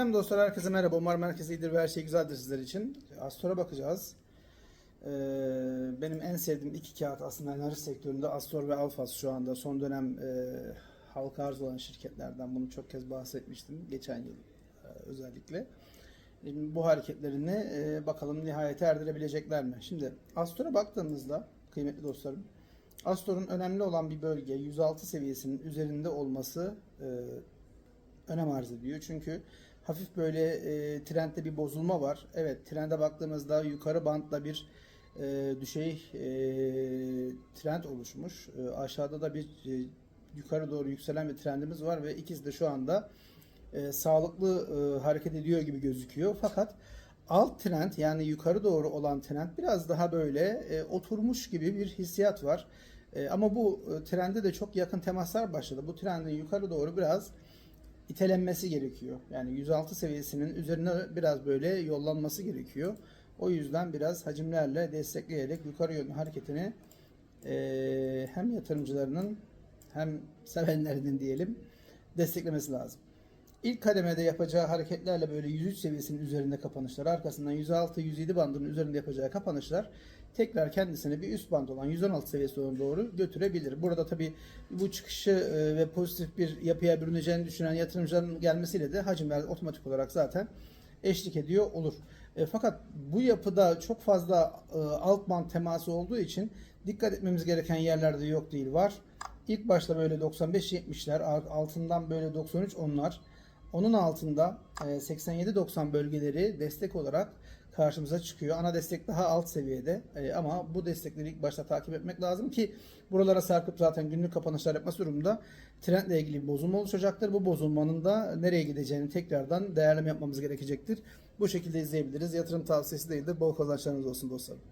Hem dostlar herkese merhaba. Umarım herkes iyidir ve her şey güzeldir sizler için. Astor'a bakacağız. Ee, benim en sevdiğim iki kağıt aslında enerji sektöründe Astor ve Alfas şu anda son dönem e, halka arz olan şirketlerden bunu çok kez bahsetmiştim geçen yıl e, özellikle. Şimdi bu hareketlerini e, bakalım nihayete erdirebilecekler mi? Şimdi Astor'a baktığımızda kıymetli dostlarım Astor'un önemli olan bir bölge 106 seviyesinin üzerinde olması e, önem arz ediyor. Çünkü hafif böyle e, trendde bir bozulma var. Evet trende baktığımızda yukarı bantla bir e, düşey e, trend oluşmuş. E, aşağıda da bir e, yukarı doğru yükselen bir trendimiz var ve ikisi de şu anda e, sağlıklı e, hareket ediyor gibi gözüküyor. Fakat alt trend yani yukarı doğru olan trend biraz daha böyle e, oturmuş gibi bir hissiyat var. E, ama bu e, trende de çok yakın temaslar başladı. Bu trendin yukarı doğru biraz itelenmesi gerekiyor. Yani 106 seviyesinin üzerine biraz böyle yollanması gerekiyor. O yüzden biraz hacimlerle destekleyerek yukarı yönlü hareketini eee, hem yatırımcılarının hem sevenlerinin diyelim desteklemesi lazım. İlk kademede yapacağı hareketlerle böyle 103 seviyesinin üzerinde kapanışlar, arkasından 106-107 bandının üzerinde yapacağı kapanışlar tekrar kendisini bir üst band olan 116 seviyesine doğru götürebilir. Burada tabi bu çıkışı e, ve pozitif bir yapıya bürüneceğini düşünen yatırımcıların gelmesiyle de hacimler otomatik olarak zaten eşlik ediyor olur. E, fakat bu yapıda çok fazla e, alt band teması olduğu için dikkat etmemiz gereken yerlerde yok değil var. İlk başta böyle 95-70'ler altından böyle 93 onlar. Onun altında e, 87-90 bölgeleri destek olarak karşımıza çıkıyor. Ana destek daha alt seviyede E, ama bu destekleri ilk başta takip etmek lazım ki buralara sarkıp zaten günlük kapanışlar yapması durumunda trendle ilgili bir bozulma oluşacaktır. Bu bozulmanın da nereye gideceğini tekrardan değerleme yapmamız gerekecektir. Bu şekilde izleyebiliriz. Yatırım tavsiyesi değildir. Bol kazançlarınız olsun dostlarım.